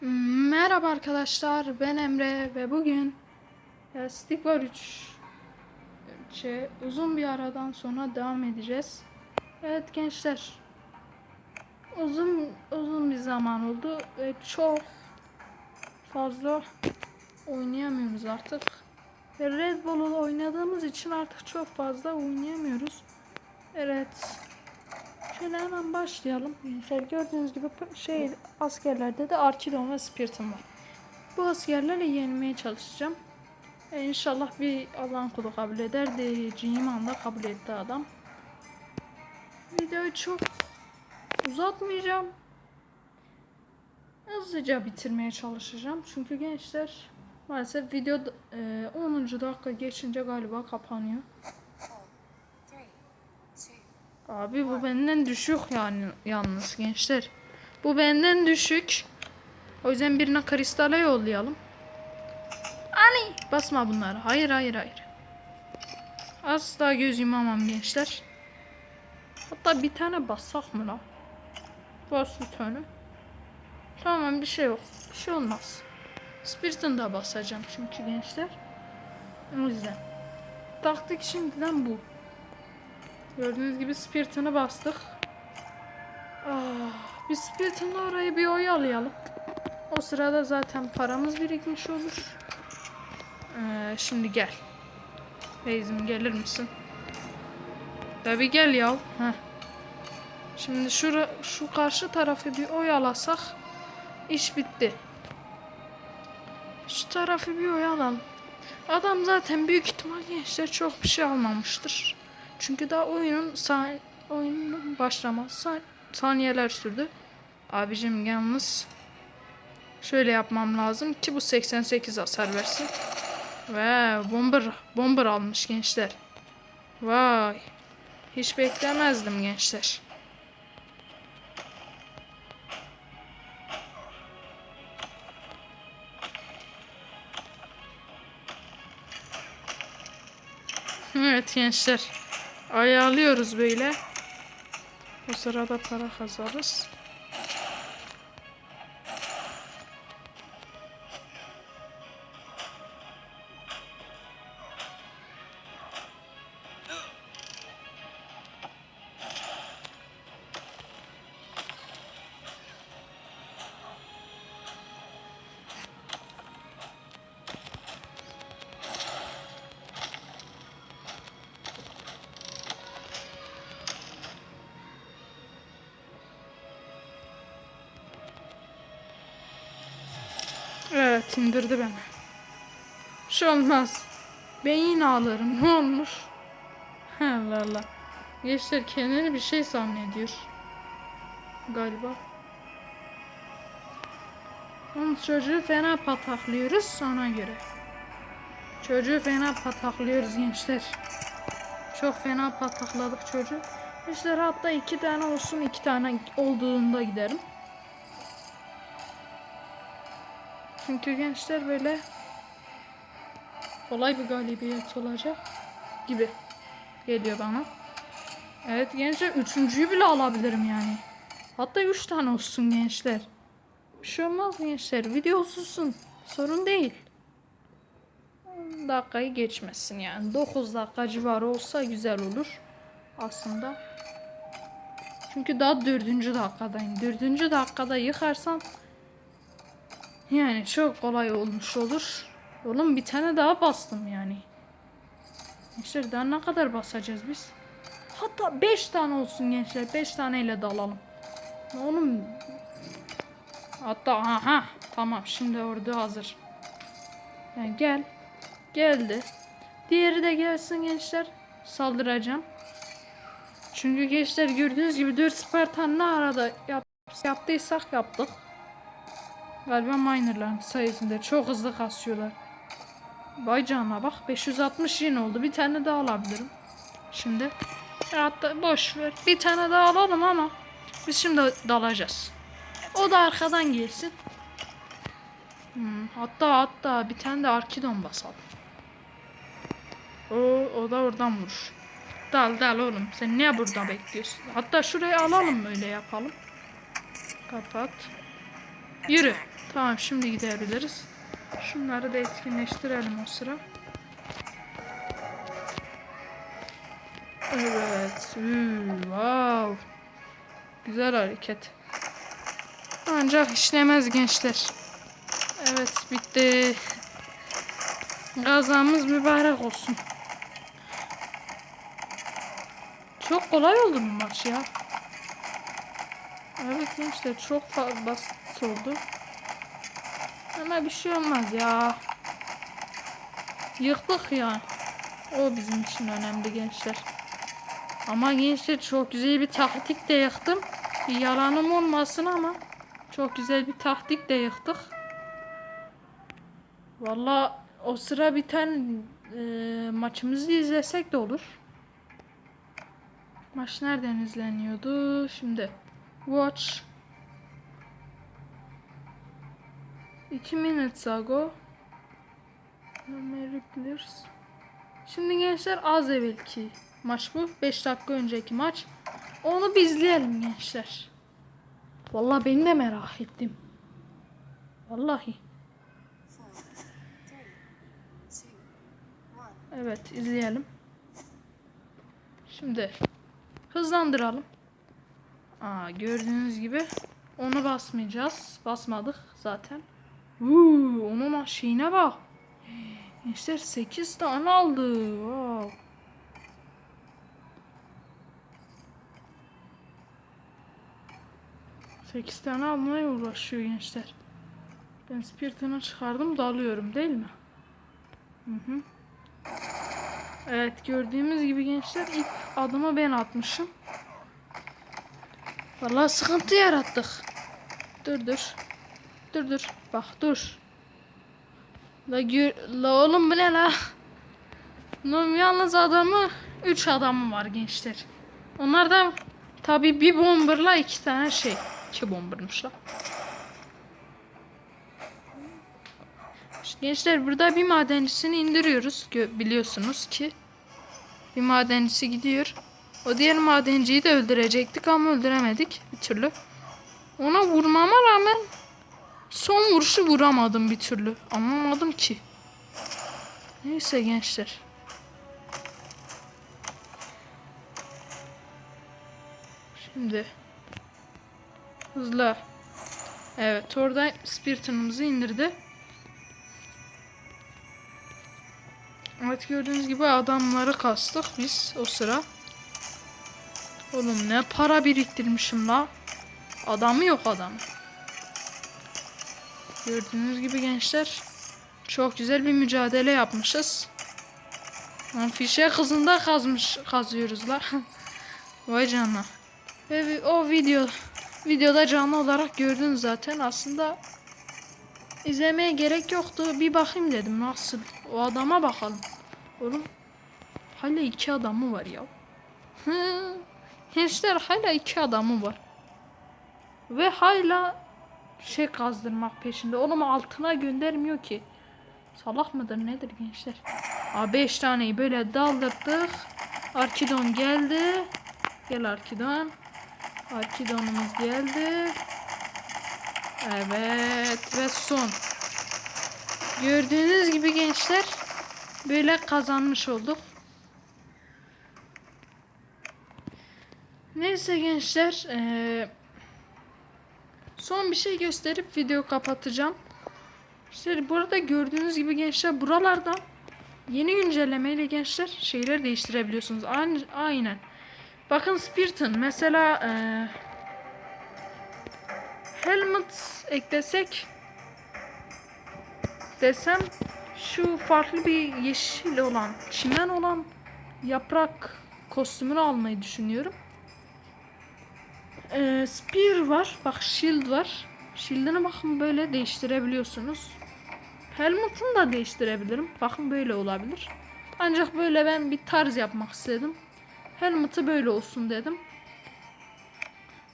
Merhaba arkadaşlar ben Emre ve bugün Stick var 3 şey, uzun bir aradan sonra devam edeceğiz. Evet gençler uzun uzun bir zaman oldu ve çok fazla oynayamıyoruz artık. Red Bull'u oynadığımız için artık çok fazla oynayamıyoruz. Evet. Şöyle hemen başlayalım. Gençler gördüğünüz gibi şey askerlerde de Arkidon ve Spiritum var. Bu askerlerle yenmeye çalışacağım. E, inşallah bir Allah'ın kulu kabul eder. Diyeceğim anda kabul etti adam. Videoyu çok uzatmayacağım. Hızlıca bitirmeye çalışacağım. Çünkü gençler maalesef video e, 10. dakika geçince galiba kapanıyor. Abi bu benden düşük yani yalnız gençler. Bu benden düşük. O yüzden birine kristale yollayalım. Ani basma bunları. Hayır hayır hayır. Asla göz yumamam gençler. Hatta bir tane bassak mı la? Bas bir tane. Tamam bir şey yok. Bir şey olmaz. Spirit'ın da basacağım çünkü gençler. O yüzden. Taktik şimdiden bu. Gördüğünüz gibi Spirit'ını bastık. Ah, bir Spirit'inle orayı bir oyalayalım. O sırada zaten paramız birikmiş olur. Ee, şimdi gel. Beyzim gelir misin? Tabi gel ya. Şimdi şura, şu karşı tarafı bir oyalasak iş bitti. Şu tarafı bir oyalalım. Adam zaten büyük ihtimal gençler çok bir şey almamıştır. Çünkü daha oyunun sa- oyunun başlaması sa- saniyeler sürdü. Abicim yalnız şöyle yapmam lazım ki bu 88 hasar versin. Ve bomber bomber almış gençler. Vay. Hiç beklemezdim gençler. Evet gençler. Ayarlıyoruz böyle. O sırada para kazarız. İndirdi beni. Bir şey olmaz. Beyin ağlarım ne olmuş? Allah Allah. Gençler kendini bir şey zannediyor. Galiba. Onun çocuğu fena pataklıyoruz ona göre. Çocuğu fena pataklıyoruz gençler. Çok fena patakladık çocuğu. Gençler hatta iki tane olsun iki tane olduğunda giderim. Çünkü gençler böyle kolay bir galibiyet olacak gibi geliyor bana. Evet gençler üçüncüyü bile alabilirim yani. Hatta üç tane olsun gençler. Bir şey olmaz gençler. Video uzunsun. Sorun değil. 10 dakikayı geçmesin yani. 9 dakika civarı olsa güzel olur. Aslında. Çünkü daha dördüncü dakikadayım. Dördüncü dakikada yıkarsam yani çok kolay olmuş olur. Oğlum bir tane daha bastım yani. Gençler daha ne kadar basacağız biz? Hatta 5 tane olsun gençler. 5 taneyle dalalım. Oğlum. Hatta aha tamam şimdi orada hazır. Yani gel. Geldi. Diğeri de gelsin gençler. Saldıracağım. Çünkü gençler gördüğünüz gibi 4 Spartan ne arada yap yaptıysak yaptık. Galiba minerların sayesinde çok hızlı kasıyorlar. Vay canına bak 560 yine oldu. Bir tane daha alabilirim. Şimdi hatta boş ver. Bir tane daha alalım ama biz şimdi dalacağız. O da arkadan gelsin. Hmm, hatta hatta bir tane de Arkidon basalım. O, o da oradan vurur. Dal dal oğlum. Sen niye burada bekliyorsun? Hatta şurayı alalım öyle yapalım. Kapat. Yürü. Tamam şimdi gidebiliriz. Şunları da etkinleştirelim o sıra. Evet. Hmm, wow. Güzel hareket. Ancak işlemez gençler. Evet bitti. Gazamız mübarek olsun. Çok kolay oldu bu maç ya. Evet gençler çok basit oldu. Ama bir şey olmaz ya. Yıktık ya. O bizim için önemli gençler. Ama gençler çok güzel bir taktik de yıktım. Bir yalanım olmasın ama çok güzel bir taktik de yıktık. Valla o sıra biten e, maçımızı izlesek de olur. Maç nereden izleniyordu? Şimdi watch 2 minutes ago Americans Şimdi gençler az evvelki maç bu. 5 dakika önceki maç. Onu bir izleyelim gençler. Vallahi ben de merak ettim. Vallahi. Evet izleyelim. Şimdi hızlandıralım. Aa, gördüğünüz gibi onu basmayacağız. Basmadık zaten. Uuu, onun şeyine bak. Gençler 8 tane aldı. Wow. Sekiz tane almaya uğraşıyor gençler. Ben spiritini çıkardım dalıyorum değil mi? Hı hı. Evet gördüğümüz gibi gençler ilk adımı ben atmışım. Vallahi sıkıntı yarattık. Dur dur. Dur dur. Bak dur. La, gör, la oğlum bu ne la? Oğlum yalnız adamı 3 adamı var gençler. Onlardan tabi bir bomberla iki tane şey. İki bombermış la. Gençler burada bir madencisini indiriyoruz. Biliyorsunuz ki. Bir madencisi gidiyor. O diğer madenciyi de öldürecektik ama öldüremedik bir türlü. Ona vurmama rağmen son vuruşu vuramadım bir türlü. Anlamadım ki. Neyse gençler. Şimdi hızlı. Evet orada spiritonumuzu indirdi. Evet gördüğünüz gibi adamları kastık biz o sıra. Oğlum ne para biriktirmişim la. Adamı yok adam. Gördüğünüz gibi gençler çok güzel bir mücadele yapmışız. Lan fişe kızında kazmış kazıyoruz la. Vay canına. Ve o video videoda canlı olarak gördünüz zaten aslında izlemeye gerek yoktu. Bir bakayım dedim nasıl. O adama bakalım. Oğlum hala iki adamı var ya. Gençler hala iki adamı var. Ve hala şey kazdırmak peşinde. Oğlum altına göndermiyor ki. Salak mıdır nedir gençler? Aa, beş taneyi böyle daldırdık. Arkidon geldi. Gel Arkidon. Arkidonumuz geldi. Evet ve son. Gördüğünüz gibi gençler böyle kazanmış olduk. Neyse gençler eee, son bir şey gösterip video kapatacağım. İşte burada gördüğünüz gibi gençler buralardan yeni güncellemeyle gençler şeyler değiştirebiliyorsunuz. Aynen. Bakın Spiriton mesela eee Helmet eklesek desem şu farklı bir yeşil olan, çimen olan yaprak kostümünü almayı düşünüyorum. Ee, spear var. Bak shield var. Shield'ını bakın böyle değiştirebiliyorsunuz. Helmet'ını da değiştirebilirim. Bakın böyle olabilir. Ancak böyle ben bir tarz yapmak istedim. Helmet'ı böyle olsun dedim.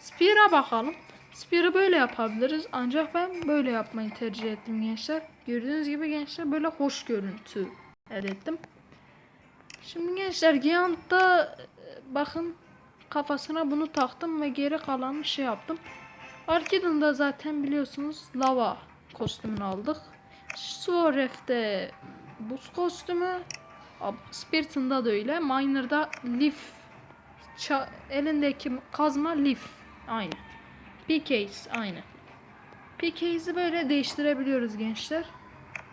Spear'a bakalım. Spear'ı böyle yapabiliriz. Ancak ben böyle yapmayı tercih ettim gençler. Gördüğünüz gibi gençler böyle hoş görüntü elde ettim. Şimdi gençler Giant'ta e, bakın kafasına bunu taktım ve geri kalanı şey yaptım. Arkidon'da zaten biliyorsunuz lava kostümünü aldık. Sworef'te buz kostümü. Spirit'ında da öyle. Miner'da Leaf. Ça- elindeki kazma Leaf. Aynı. PK's aynı. PK'si böyle değiştirebiliyoruz gençler.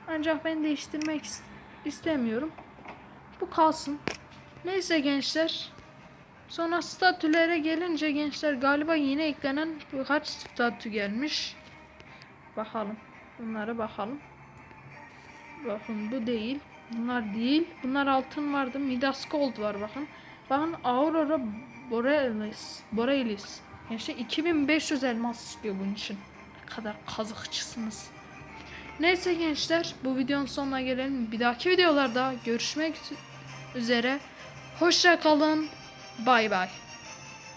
Ancak ben değiştirmek is- istemiyorum. Bu kalsın. Neyse gençler. Sonra statülere gelince gençler galiba yeni eklenen birkaç statü gelmiş. Bakalım. Bunlara bakalım. Bakın bu değil. Bunlar değil. Bunlar altın vardı. Midas Gold var bakın. Bakın Aurora Borealis. Borealis. Gençler 2500 elmas istiyor bunun için. Ne kadar kazıkçısınız. Neyse gençler bu videonun sonuna gelelim. Bir dahaki videolarda görüşmek üzere. Hoşça kalın. Bay bay.